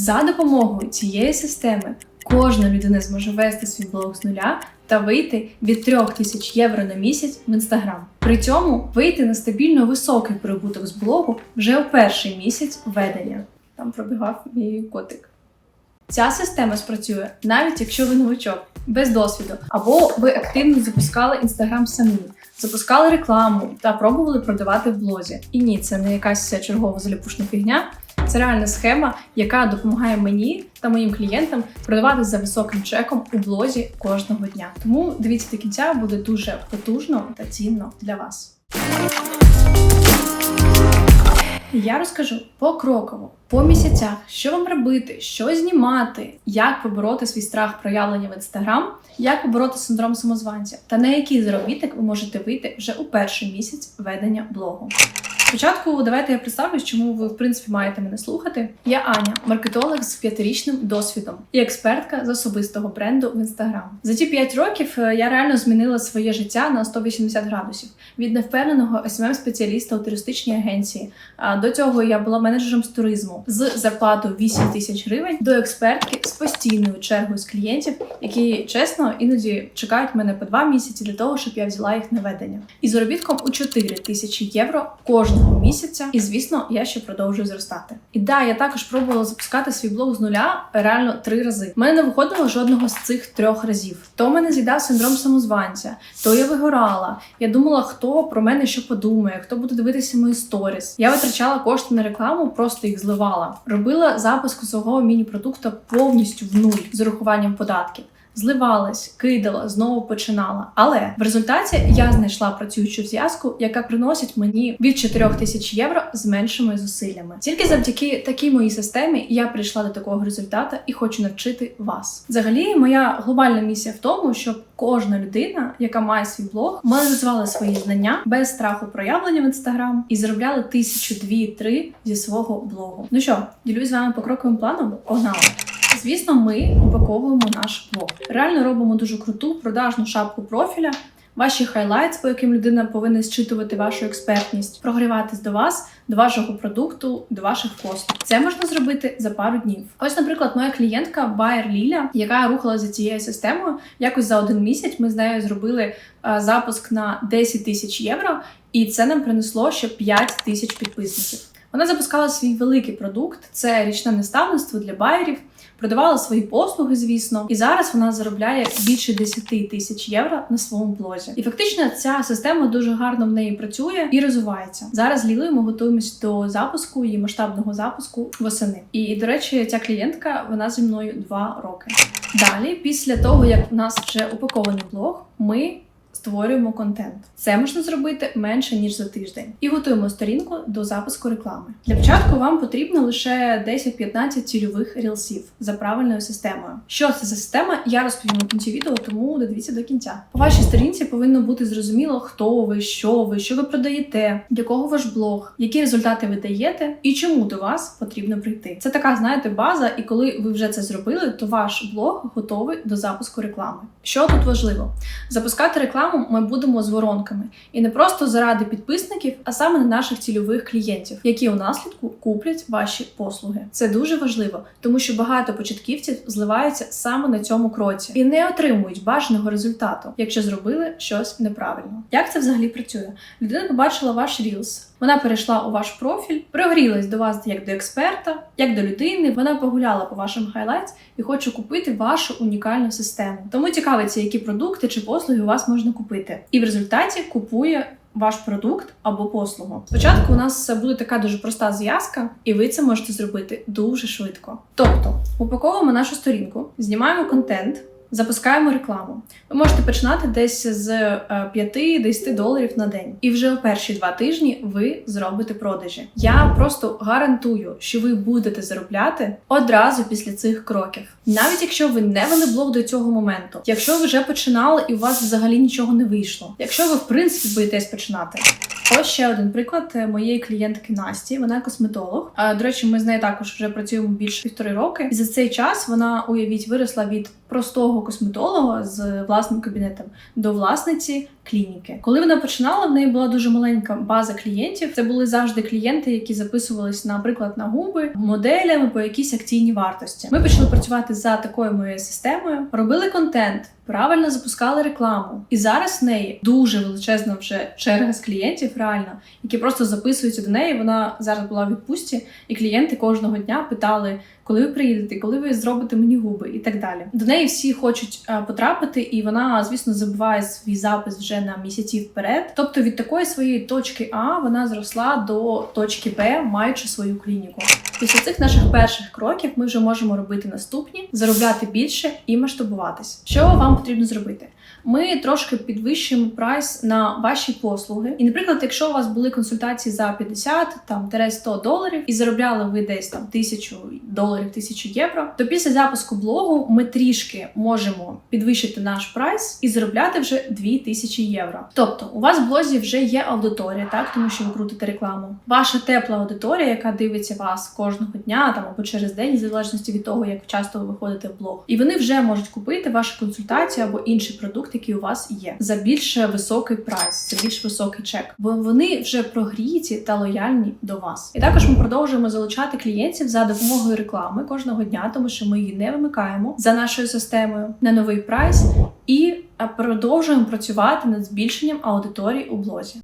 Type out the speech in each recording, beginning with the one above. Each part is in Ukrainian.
За допомогою цієї системи кожна людина зможе вести свій блог з нуля та вийти від 3000 тисяч євро на місяць в інстаграм. При цьому вийти на стабільно високий прибуток з блогу вже у перший місяць ведення. Там пробігав мій котик. Ця система спрацює навіть якщо ви новачок без досвіду, або ви активно запускали інстаграм самі, запускали рекламу та пробували продавати в блозі. І ні, це не якась чергова заліпушна фігня. Це реальна схема, яка допомагає мені та моїм клієнтам продавати за високим чеком у блозі кожного дня. Тому дивіться до кінця, буде дуже потужно та цінно для вас. Я розкажу покроково, по місяцях, що вам робити, що знімати, як побороти свій страх проявлення в інстаграм, як побороти синдром самозванця та на який заробіток ви можете вийти вже у перший місяць ведення блогу. Спочатку давайте я представлюсь, чому ви в принципі маєте мене слухати. Я Аня, маркетолог з п'ятирічним досвідом і експертка з особистого бренду в інстаграм. За ті п'ять років е, я реально змінила своє життя на 180 градусів від невпевненого smm спеціаліста у туристичній агенції. До цього я була менеджером з туризму з зарплатою 8 тисяч гривень до експертки з постійною чергою з клієнтів, які чесно іноді чекають мене по два місяці для того, щоб я взяла їх на ведення. І заробітком у 4 тисячі євро кожного місяця. І звісно, я ще продовжую зростати. І да, я також пробувала запускати свій блог з нуля реально три рази. У мене не виходило жодного з цих трьох разів. То мене з'їдав синдром самозванця, то я вигорала. Я думала, хто про мене що подумає, хто буде дивитися мої сторіс. Я витрачала кошти на рекламу, просто їх зливала. Робила запуск свого міні-продукту повністю в нуль з урахуванням податків. Зливалась, кидала, знову починала. Але в результаті я знайшла працюючу зв'язку, яка приносить мені від 4 тисяч євро з меншими зусиллями. Тільки завдяки такій моїй системі я прийшла до такого результату і хочу навчити вас. Взагалі, моя глобальна місія в тому, щоб кожна людина, яка має свій блог, монетизувала свої знання без страху проявлення в інстаграм і заробляли тисячу, дві, три зі свого блогу. Ну що, ділюсь з вами покроковим планом? Погнали! Звісно, ми упаковуємо наш блог. Реально робимо дуже круту продажну шапку профіля. Ваші хайлайтс, по яким людина повинна зчитувати вашу експертність, прогріватись до вас, до вашого продукту, до ваших послуг. Це можна зробити за пару днів. Ось, наприклад, моя клієнтка Байер Ліля, яка рухала за цією системою, якось за один місяць ми з нею зробили а, запуск на 10 тисяч євро, і це нам принесло ще 5 тисяч підписників. Вона запускала свій великий продукт, це річне наставництво для байерів продавала свої послуги, звісно, і зараз вона заробляє більше 10 тисяч євро на своєму блозі. І фактично ця система дуже гарно в неї працює і розвивається. Зараз Лілою ми готуємось до запуску її масштабного запуску восени. І до речі, ця клієнтка вона зі мною два роки. Далі, після того як у нас вже упакований блог, ми створюємо контент. Це можна зробити менше ніж за тиждень, і готуємо сторінку до запуску реклами. Для початку вам потрібно лише 10-15 цільових рілсів за правильною системою. Що це за система? Я розповім у кінці відео, тому додивіться до кінця. По вашій сторінці повинно бути зрозуміло, хто ви, що ви, що ви продаєте, для кого ваш блог, які результати ви даєте і чому до вас потрібно прийти. Це така, знаєте, база, і коли ви вже це зробили, то ваш блог готовий до запуску реклами. Що тут важливо? Запускати рекламу рекламу ми будемо з воронками і не просто заради підписників, а саме на наших цільових клієнтів, які у наслідку куплять ваші послуги. Це дуже важливо, тому що багато початківців зливаються саме на цьому кроці і не отримують бажаного результату, якщо зробили щось неправильно. Як це взагалі працює? Людина побачила ваш рілс. Вона перейшла у ваш профіль, прогрілась до вас як до експерта, як до людини. Вона погуляла по вашим хайлайтс і хоче купити вашу унікальну систему. Тому цікавиться, які продукти чи послуги у вас можна купити. І в результаті купує. Ваш продукт або послугу. Спочатку у нас буде така дуже проста зв'язка, і ви це можете зробити дуже швидко. Тобто, упаковуємо нашу сторінку, знімаємо контент, Запускаємо рекламу. Ви можете починати десь з 5-10 е, доларів на день, і вже у перші два тижні ви зробите продажі. Я просто гарантую, що ви будете заробляти одразу після цих кроків, навіть якщо ви не вели блог до цього моменту, якщо ви вже починали і у вас взагалі нічого не вийшло, якщо ви в принципі боїтесь починати. Ось ще один приклад е, моєї клієнтки Насті. Вона косметолог. До речі, ми з нею також вже працюємо більше півтори роки. І за цей час вона уявіть виросла від простого косметолога з власним кабінетом до власниці клініки. Коли вона починала, в неї була дуже маленька база клієнтів. Це були завжди клієнти, які записувались, наприклад, на губи моделями по якійсь акційній вартості. Ми почали працювати за такою моєю системою, робили контент. Правильно запускали рекламу, і зараз в неї дуже величезна вже черга з клієнтів, реально, які просто записуються до неї. Вона зараз була в відпустці, і клієнти кожного дня питали, коли ви приїдете, коли ви зробите мені губи, і так далі. До неї всі хочуть е, потрапити, і вона, звісно, забуває свій запис вже на місяці вперед. Тобто від такої своєї точки А вона зросла до точки Б, маючи свою клініку. Після цих наших перших кроків ми вже можемо робити наступні, заробляти більше і масштабуватись. Що вам потрібно зробити? Ми трошки підвищуємо прайс на ваші послуги. І, наприклад, якщо у вас були консультації за 50 там 100 доларів і заробляли ви десь там тисячу доларів, тисячу євро, то після запуску блогу ми трішки можемо підвищити наш прайс і заробляти вже 2000 євро. Тобто, у вас в блозі вже є аудиторія, так тому що ви крутите рекламу. Ваша тепла аудиторія, яка дивиться вас кожного дня там або через день, в залежності від того, як часто ви виходите в блог, і вони вже можуть купити вашу консультацію або інший продукт, який у вас є, за більш високий прайс, за більш високий чек, бо вони вже прогріті та лояльні до вас. І також ми продовжуємо залучати клієнтів за допомогою реклами кожного дня, тому що ми її не вимикаємо за нашою системою на новий прайс і продовжуємо працювати над збільшенням аудиторії у блозі.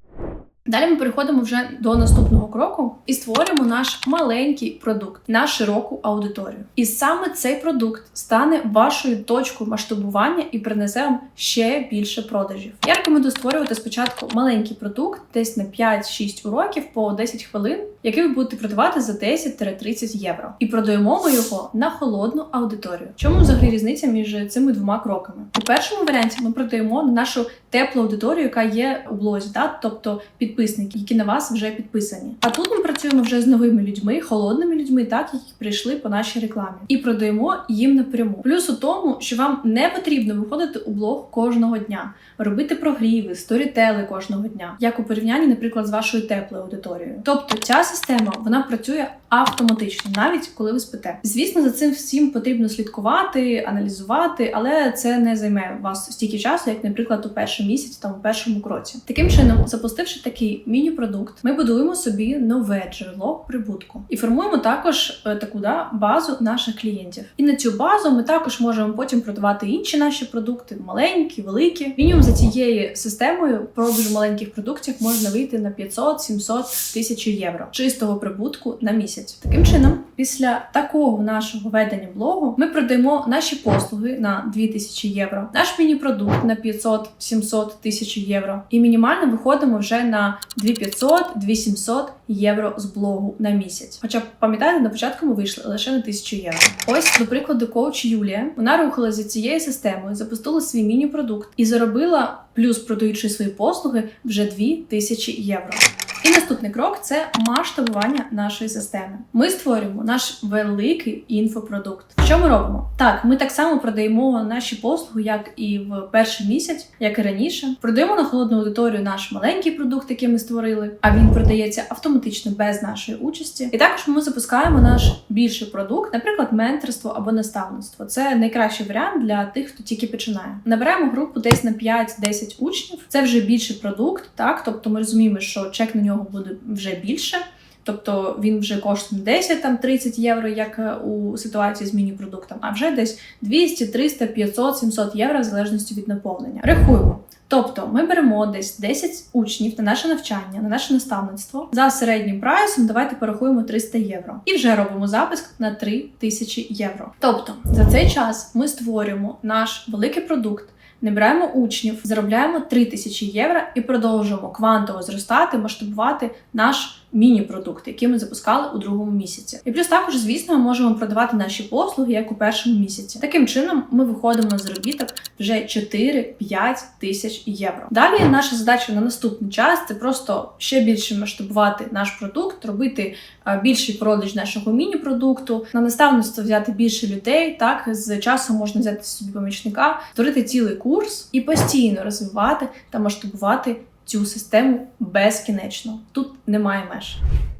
Далі ми переходимо вже до наступного кроку і створюємо наш маленький продукт на широку аудиторію. І саме цей продукт стане вашою точкою масштабування і принесе вам ще більше продажів. Я рекомендую створювати спочатку маленький продукт, десь на 5-6 уроків по 10 хвилин, який ви будете продавати за 10-30 євро. І продаємо ми його на холодну аудиторію. Чому взагалі різниця між цими двома кроками? У першому варіанті ми продаємо на нашу теплу аудиторію, яка є у блозі, так? тобто підписники, які на вас вже підписані. А тут ми працюємо вже з новими людьми, холодними людьми, так які прийшли по нашій рекламі, і продаємо їм напряму. Плюс у тому, що вам не потрібно виходити у блог кожного дня, робити прогріви, сторітели кожного дня, як у порівнянні, наприклад, з вашою теплою аудиторією. Тобто ця система вона працює автоматично, навіть коли ви спите. Звісно, за цим всім потрібно слідкувати, аналізувати, але це не займе вас стільки часу, як, наприклад, у перший місяць там у першому кроці. Таким чином, запустивши такий міні-продукт, ми будуємо собі нове джерело прибутку і формуємо також е, таку да, базу наших клієнтів. І на цю базу ми також можемо потім продавати інші наші продукти, маленькі, великі. Мінімум за цією системою продажу маленьких продуктів можна вийти на 500-700 тисяч євро чистого прибутку на місяць. Таким чином, після такого нашого ведення блогу, ми продаємо наші послуги на 2000 євро, наш міні-продукт на 500-700 тисяч євро. І мінімально виходимо вже на 2500-2700 євро з блогу на місяць. Хоча пам'ятаєте, на початку ми вийшли лише на 1000 євро. Ось, до прикладу, коуч Юлія. Вона рухалася за цією системою, запустила свій міні-продукт і заробила, плюс продаючи свої послуги, вже 2000 євро. І наступний крок це масштабування нашої системи. Ми створюємо наш великий інфопродукт. Що ми робимо? Так, ми так само продаємо наші послуги, як і в перший місяць, як і раніше. Продаємо на холодну аудиторію наш маленький продукт, який ми створили, а він продається автоматично без нашої участі. І також ми запускаємо наш більший продукт, наприклад, менторство або наставництво. Це найкращий варіант для тих, хто тільки починає. Набираємо групу десь на 5-10 учнів. Це вже більший продукт, так тобто ми розуміємо, що чек на нього буде вже більше. Тобто він вже коштує 10 там 30 євро, як е, у ситуації з міні-продуктом, а вже десь 200, 300, 500, 700 євро в залежності від наповнення. Рахуємо. Тобто ми беремо десь 10 учнів на наше навчання, на наше наставництво за середнім прайсом. Давайте порахуємо 300 євро і вже робимо запуск на 3000 євро. Тобто за цей час ми створюємо наш великий продукт. Набираємо учнів, заробляємо 3000 євро і продовжуємо квантово зростати, масштабувати наш міні-продукт, який ми запускали у другому місяці. І плюс також, звісно, ми можемо продавати наші послуги як у першому місяці. Таким чином, ми виходимо на заробіток вже 4-5 тисяч євро. Далі наша задача на наступний час це просто ще більше масштабувати наш продукт, робити е, більший продаж нашого міні-продукту, на наставництво взяти більше людей. Так з часом можна взяти собі помічника, створити цілий курс і постійно розвивати та масштабувати цю систему безкінечно. Тут немає меж.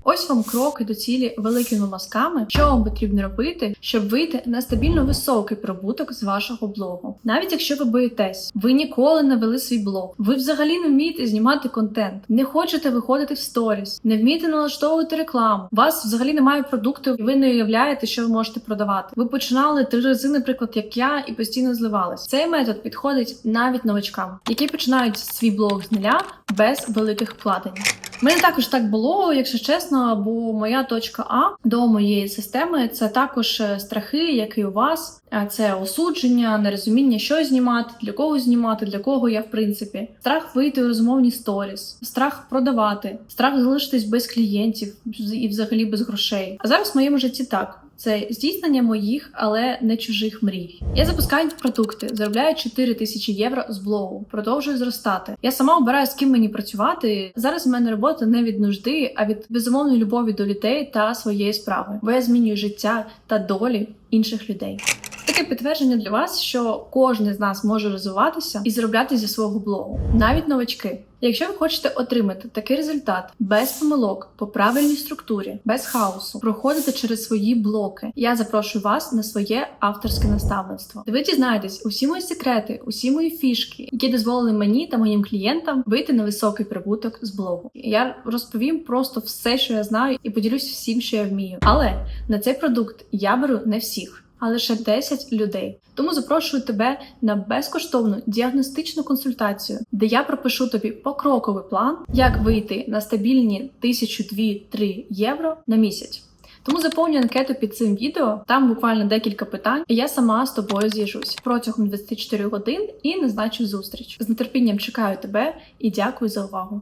Ось вам кроки до цілі великими мазками, що вам потрібно робити, щоб вийти на стабільно високий прибуток з вашого блогу. Навіть якщо ви боїтесь, ви ніколи не вели свій блог, ви взагалі не вмієте знімати контент, не хочете виходити в сторіс, не вмієте налаштовувати рекламу. У вас взагалі немає продукту, і ви не уявляєте, що ви можете продавати. Ви починали три рази, наприклад, як я, і постійно зливались. Цей метод підходить навіть новачкам, які починають свій блог з нуля без великих вкладень. У мене також так було, якщо чесно, бо моя точка А до моєї системи це також е, страхи, як і у вас. Це осудження, нерозуміння, що знімати, для кого знімати, для кого я в принципі. Страх вийти у розмовні сторіс, страх продавати, страх залишитись без клієнтів і взагалі без грошей. А зараз в моєму житті так. Це здійснення моїх, але не чужих мрій. Я запускаю продукти, заробляю 4 тисячі євро з блогу, продовжую зростати. Я сама обираю з ким мені працювати. Зараз в мене робота не від нужди, а від безумовної любові до людей та своєї справи, бо я змінюю життя та долі інших людей. Таке підтвердження для вас, що кожен з нас може розвиватися і заробляти зі свого блогу, навіть новачки. Якщо ви хочете отримати такий результат без помилок, по правильній структурі, без хаосу, проходити через свої блоки, я запрошую вас на своє авторське наставництво. Де ви дізнаєтесь усі мої секрети, усі мої фішки, які дозволили мені та моїм клієнтам вийти на високий прибуток з блогу. Я розповім просто все, що я знаю, і поділюсь всім, що я вмію. Але на цей продукт я беру не всіх а лише 10 людей. Тому запрошую тебе на безкоштовну діагностичну консультацію, де я пропишу тобі покроковий план, як вийти на стабільні 1000-2-3 євро на місяць. Тому заповнюй анкету під цим відео, там буквально декілька питань, і я сама з тобою з'їжусь протягом 24 годин і назначу зустріч. З нетерпінням чекаю тебе і дякую за увагу.